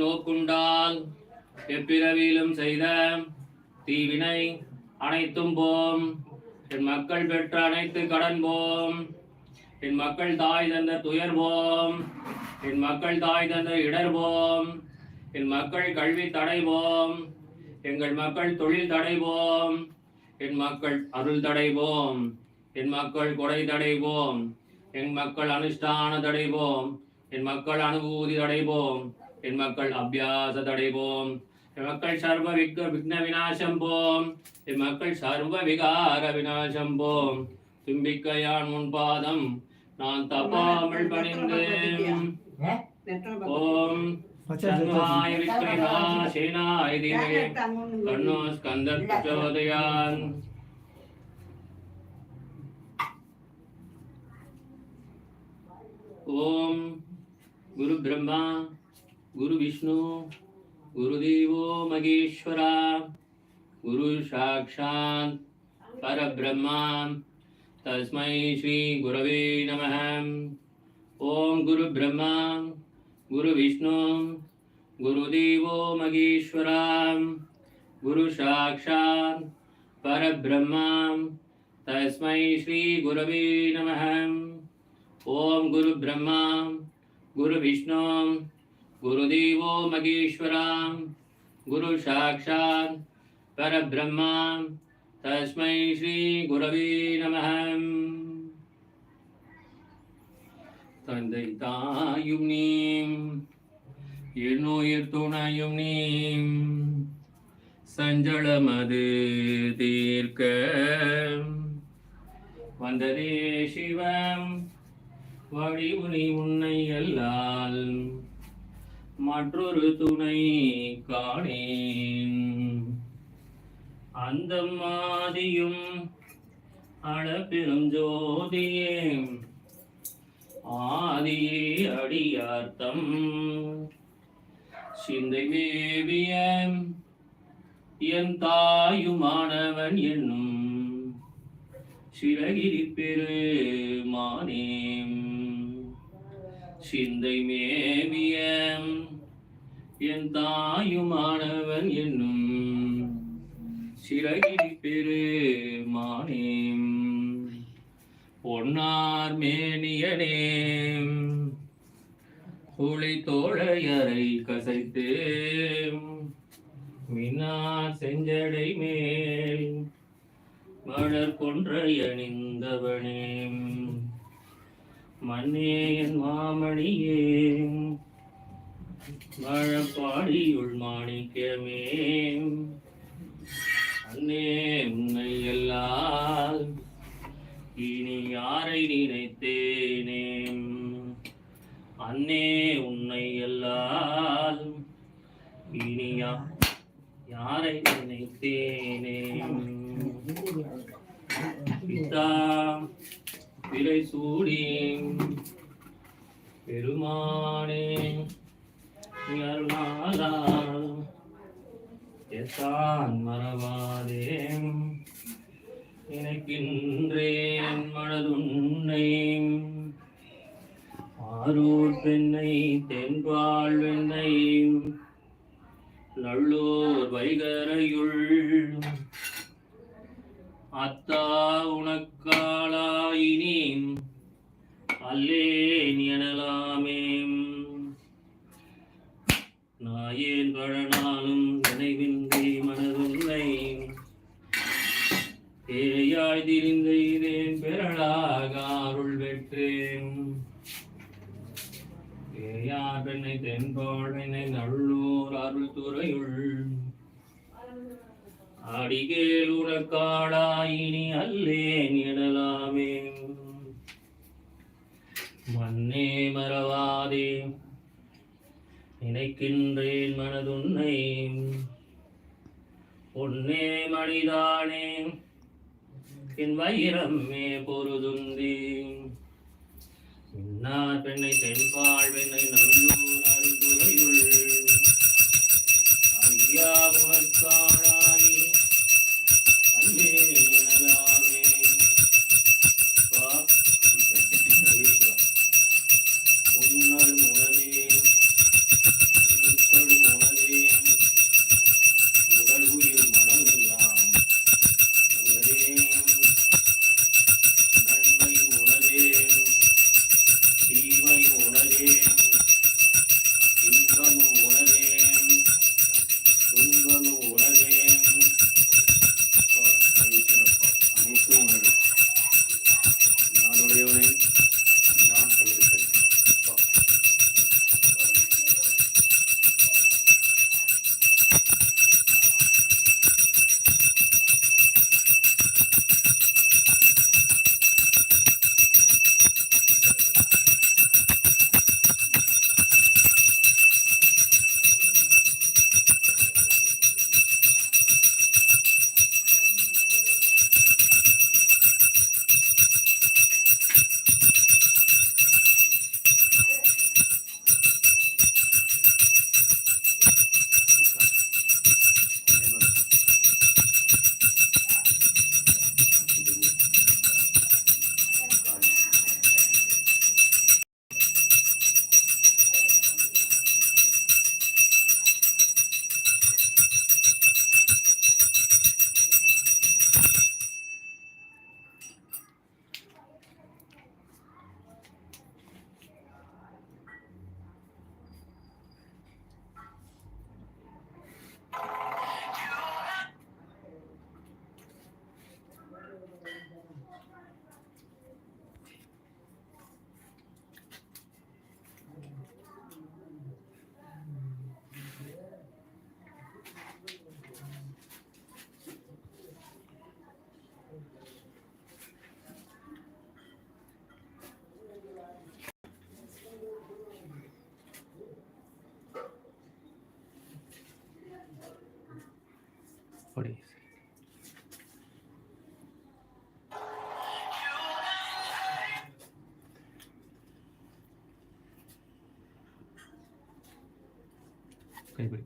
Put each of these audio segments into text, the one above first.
நோக்குண்டால் எப்பிறவியிலும் செய்த தீவினை அனைத்தும் போம். என் மக்கள் பெற்ற அனைத்து கடன் போம். என் மக்கள் தாய் தந்த துயர் போம். என் மக்கள் தாய் தந்த இடர் போம். என் மக்கள் கல்வி தடைவோம் எங்கள் மக்கள் தொழில் தடைவோம் என் மக்கள் அருள் தடைவோம் என் மக்கள் கொடை தடைவோம் என் மக்கள் அனுஷ்டான தடைவோம் என் மக்கள் அனுபூதி தடைவோம் என் மக்கள் அபியாச தடைவோம் என் மக்கள் சர்வ விக்ன விக்ன விநாசம் போம் என் மக்கள் சர்வ விகார விநாசம் போம் தும்பிக்கையான் முன்பாதம் நான் தப்பாமல் பணிந்தேன். ஓம். சர்வாய விக்ரமா சேனாய கண்ணோ பிரச்சோதயான் ஓம். குரு பிரம்மா. गुरुविष्णु, गुरुदेवो महेश्वरा गुरु साक्षा पर ब्रह्म तस्म श्री गुरव नम। ओं ॐ गुरुब्रह्मा, गुरुविष्णु, गुरुदेव महेश्वरा गुरुसाक्षात् परब्रह्मा। तस्मै श्रीगुरवे नमः। ॐ गुरुब्रह्मा, गुरुविष्णु। தஸ்மை ஸ்ரீ गुरुसाक्षात् நமः तस्मै குரு பிரம்மா குருதேவோ மகேஸ்வரா குரு சாட்சாத் பரபிரம்மா தஸ்மை ஸ்ரீ குரவே நமः தந்தை தாயும் நீம் என்னுயிர் துணையும் நீம் சஞ்சலமது தீர்க்க. வந்ததே சிவம் வழி உன்னை அல்லால் மற்றொரு துணை காணேன். அந்த மாதியும் அளப்பெரும் ஜோதியே ஆதியே அடியார்த்தம். சிந்தை மேவிய என் தாயுமானவன் என்னும். சிறகிரி பெருமானேம். சிந்தை மேவியம் என் தாயுமானவன் என்னும் சிறகிரி பெருமானேம். பொன்னார் மேனியனே புலி தோழையரை கசைத்து மின்னார் செஞ்சடை மேல் மலர் கொன்றை அணிந்தவனே என் மாமணியே மழப்பாடியுள் மாணிக்கமே அன்னே உன்னை எல்லால் இனி யாரை நினைத்தேனே? அன்னே உன்னை எல்லால் இனி யாரை நினைத்தேனே? பிதா விலை சூடி பெருமானே எத்தான் மறவாதே நினைக்கின்றேன் மனதுன்னை ஆரூர் பெண்ணை தென்பால் வெண்ணை நல்லூர் வைகரையுள். அத்தா உனக்காளாயினி அல்லேன் எனலாமே ஏன் பழனாலும் நினைவின்றி மனதுன்னை பேயாய் திரிந்தேன் பெறலாக அருள் பெற்றேன். பேயார் பெண்ணை தென்பாழனை நல்லூர் அருள் துறையுள். அடிகேல் உனக்காடாயினி அல்லேன் எனலாமே மண்ணே மறவாதே நினைக்கின்றேன் மனதுன்னை. உன்னே மணிதானே என் வைரம்மே பொருதுந்தி. இன்னார் பெண்ணை தென்பாள் பெண்ணை நல்லூர் அறிவுரையுள் ஐயா உனக்கான் கைப்பிடி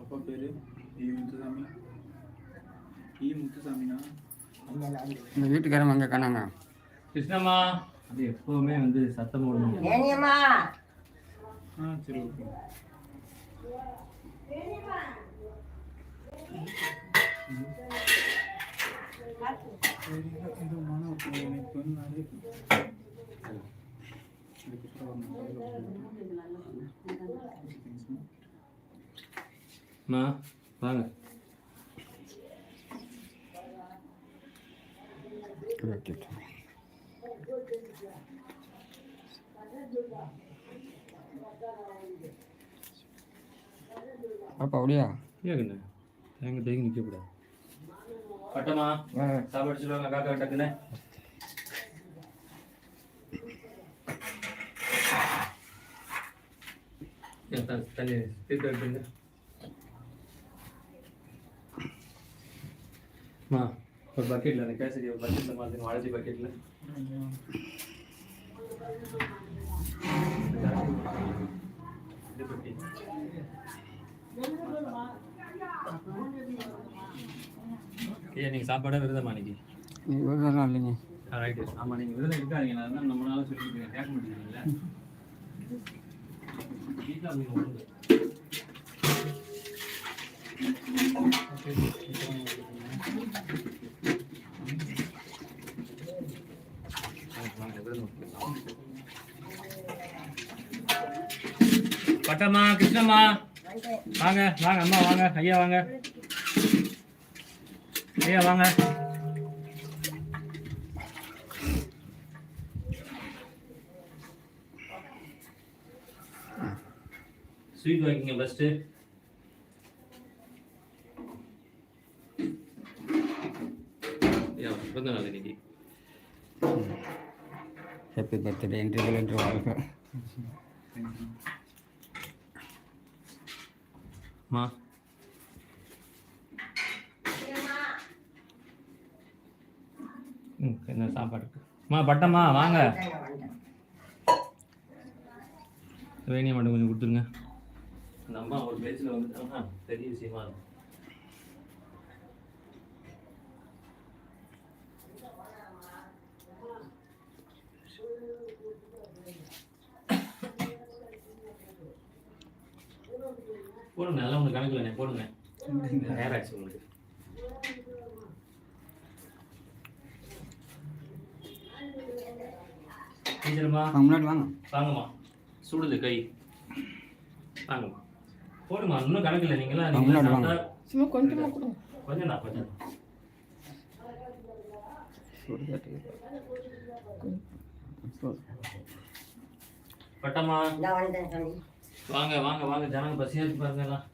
அப்பா பேரு ஈ முத்துசாமி ஈ முத்துசாமினா இந்த வீட்டுக்காரன் அங்கே காணாங்க கிருஷ்ணம்மா அது எப்பவுமே வந்து சத்தம் போடணும் ஆ சரி ஓகே அம்மா வாங்க. பாப்பா அப்படியா? ஏங்கண்ணே எங்க தேங்கி நிற்கக்கூடாது பட்டமா? சாப்பாடு சொல்லுவாங்க காக்கா டக்குன்னு. தண்ணி தீர்த்து எடுத்துங்க அம்மா ஒரு பக்கெட்டில் அந்த கேசரி ஒரு பக்கெட்டில் மாற்றுங்க வளர்ச்சி பக்கெட்டில் இது பக்கெட் ஏன் நீங்கள் சாப்பாடே விரதமா இன்னைக்கு நீ விருதெல்லாம் இல்லைங்க. ரைட்டு ஆமாம் நீங்கள் விரதம் இருக்காதீங்க. நான் தான் சொல்லியிருக்கேன் கேட்க மாட்டேங்கிறீங்களா வீட்டில் உண்டு பட்டம்மா கிருஷ்ணம்மா. வாங்க வாங்க அம்மா வாங்க ஐயா வாங்க. ஐயா வாங்க. ஸ்வீட் வாங்கிங்க ஃபஸ்ட்டு பிறந்த நாள் இன்னைக்கு ஹாப்பி பர்த்டே என்று என்று வாழ்க அம்மா ம் என்ன சாப்பாடு அம்மா பட்டம்மா வாங்க. வேணியை மட்டும் கொஞ்சம் கொடுத்துருங்க. அந்த அம்மா ஒரு பேச்சில் வந்துட்டாங்கன்னா பெரிய விஷயமா இருக்கும் போடுங்க அதெல்லாம் உங்களுக்கு கணக்கில் போடுங்க. நேராச்சு உங்களுக்கு. வாங்க முன்னாடி வாங்க. வாங்கம்மா. சுடுது கை. வாங்கம்மா. போடுமா இன்னும் கணக்கு இல்லை. நீங்களா நீங்களா சும்மா கொஞ்சமா கொடுங்க கொஞ்சம். பட்டம்மா. வாங்க வாங்க வாங்க. ஜனங்க பசியா இருக்கு பாருங்க எல்லாம்.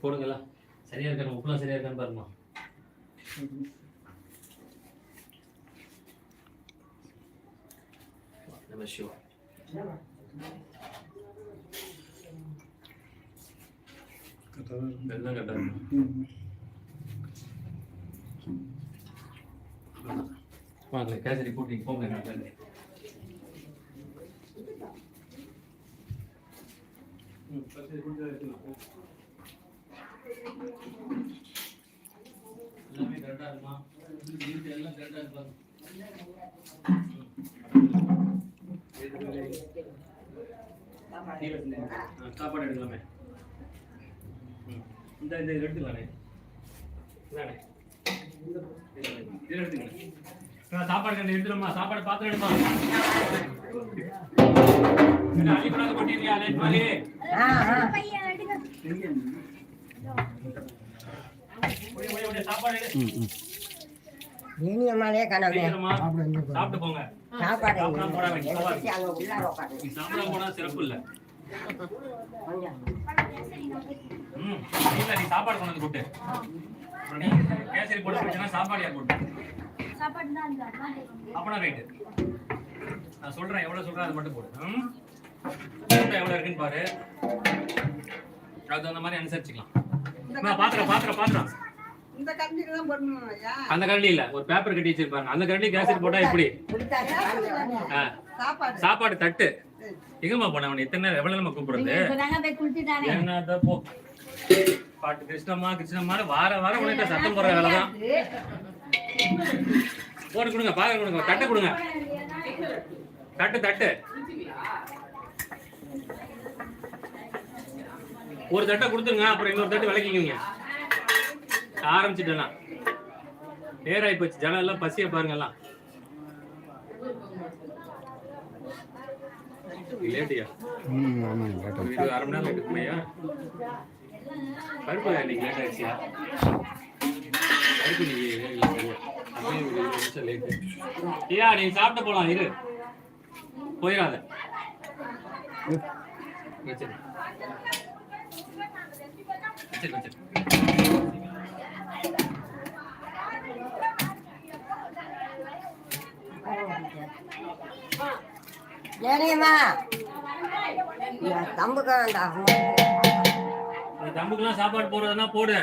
போடுங்களா சரியா இருக்கானு உப்புலாம் சரியா இருக்கான்னு பாருமா நம்ம ஷோ எல்லாம் கரெக்டாக வாங்க கேசரி கூட்டிட்டு போங்க நான்? எல்லாமே கரெக்டா இருக்குமா? வீட்டு எல்லாம் கரெக்டா இருப்பாங்க சாப்பாடு எடுக்கலாமே. இந்த இந்த இது எடுத்துக்கலாண்ணே இந்தாண்ணே. இதை எடுத்துங்க ஆ, சாப்பாடு கண்டு எடுத்துருமா சாப்பாடு பாத்திரம் எடுமா என்ன அடிப்படாத கொட்டிருக்கியா லேட் மாதிரி சாப்பாடு எடு. ஏனியம்மாலே கனவே. சாப்பிட்டு போங்க சாப்பாடு. போனா சிறப்பு இல்ல. கொஞ்சம் ம் இல்ல நீ சாப்பாடு கொண்டு நீ கேசரி போட்டு போச்சுன்னா சாப்பாடு யார் போட்டு? அப்பனா ரைட்டு நான் சொல்றேன் எவ்வளவு சொல்றேன் அது மட்டும் போடு. எவ்வளவு இருக்குன்னு பாரு. அதுக்கு தகுந்த மாதிரி அனுசரிச்சுக்கலாம். பாத்திரம் பாத்திரம் பாத்திரம் இந்த கஞ்சிக்கு தான் போடணும் ஐயா? அந்த கரண்டி இல்ல. ஒரு பேப்பர் கட்டி வச்சிருப்பாங்க. அந்த கரண்டி கேசட் போட்டா ஆ, சாப்பாடு. சாப்பாடு தட்டு. எங்கம்மா போன அவன்? இத்தனை எவ்வளவு நம்ம கூப்பிடுறது? போ. பாட்டு கிருஷ்ணம்மா கிருஷ்ணம்மா வார வாரம் உனக்கு சத்தம் போடுற வேலை தான் போட்டு கொடுங்க பாரு கொடுங்க தட்டு கொடுங்க. தட்டு தட்டு. ஒரு தட்டை கொடுத்துருங்க அப்புறம் இன்னொரு தட்டு விளக்கிக்கோங்க. ஆரம்பிச்சுட்டேனா? நேராகி போச்சு. ஜனம் எல்லாம் பசிய பாருங்க எல்லாம் லேட்டியா அரை மணி நேரம் போயா பருப்பு இன்னைக்கு லேட் ஆயிடுச்சியா? பருப்பு நிமிஷம் லேட்டு. ஐயா நீ சாப்பிட்டு போலாம் இரு. போயிடாத. வச்சிரு வச்சிரு. சரிம்மா தம்புக்க வேண்டாம் அந்த தம்புக்கெல்லாம் சாப்பாடு போடுறதுன்னா போடு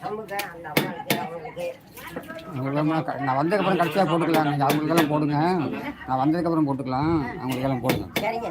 தம்புக்க அந்த அம்மாவுக்கு அவங்களுக்கு அவங்களுக்கெல்லாம் க- நான் வந்ததுக்கப்புறம் கடைசியாக போட்டுக்கலாம். நீங்கள் அவங்களுக்கெல்லாம் போடுங்க. நான் வந்ததுக்கப்புறம் போட்டுக்கலாம். அவங்களுக்கெல்லாம் போடுங்க. சரிங்க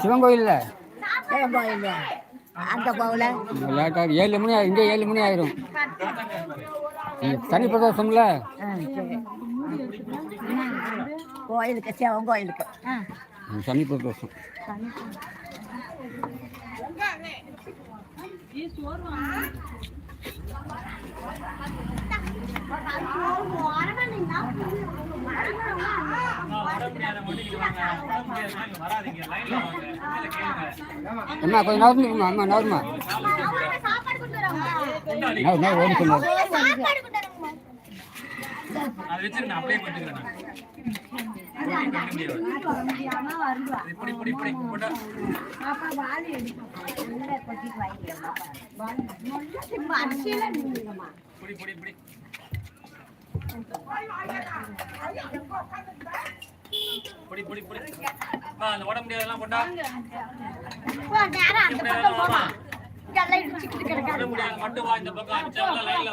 சிவன் கோயில் சிவன் கோயிலில் அந்த போகல லேட்டாக ஏழு மணி. இங்கே ஏழு மணி ஆயிரும். தனி பிரதோஷம்ல கோயிலுக்கு சிவன் கோயிலுக்கு. சனி பிரதோஷம் அம்மா கொஞ்சம் நவர்மா அம்மா நவருமா. நவரு நவரு ஓடி சொன்னார் அது வச்சு நான் அப்ளை பண்ணிக்கிறேன் புடி. புடி அந்த உடம்பு முடியாதெல்லாம் போட்டா நேரம் அந்த பக்கம் போமா இதெல்லாம் மட்டும் இந்த பக்கம் அடிச்சாங்க லைன்ல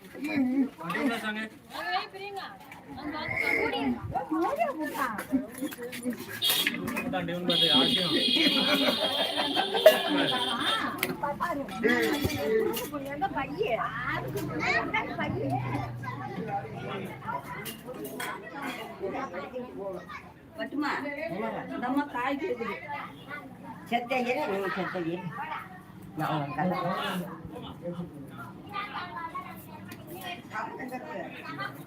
பட்டுமா இந்த அம்மா காய் கேட்குது செத்தையே செத்தையே நான் கதை Cặp cảnh.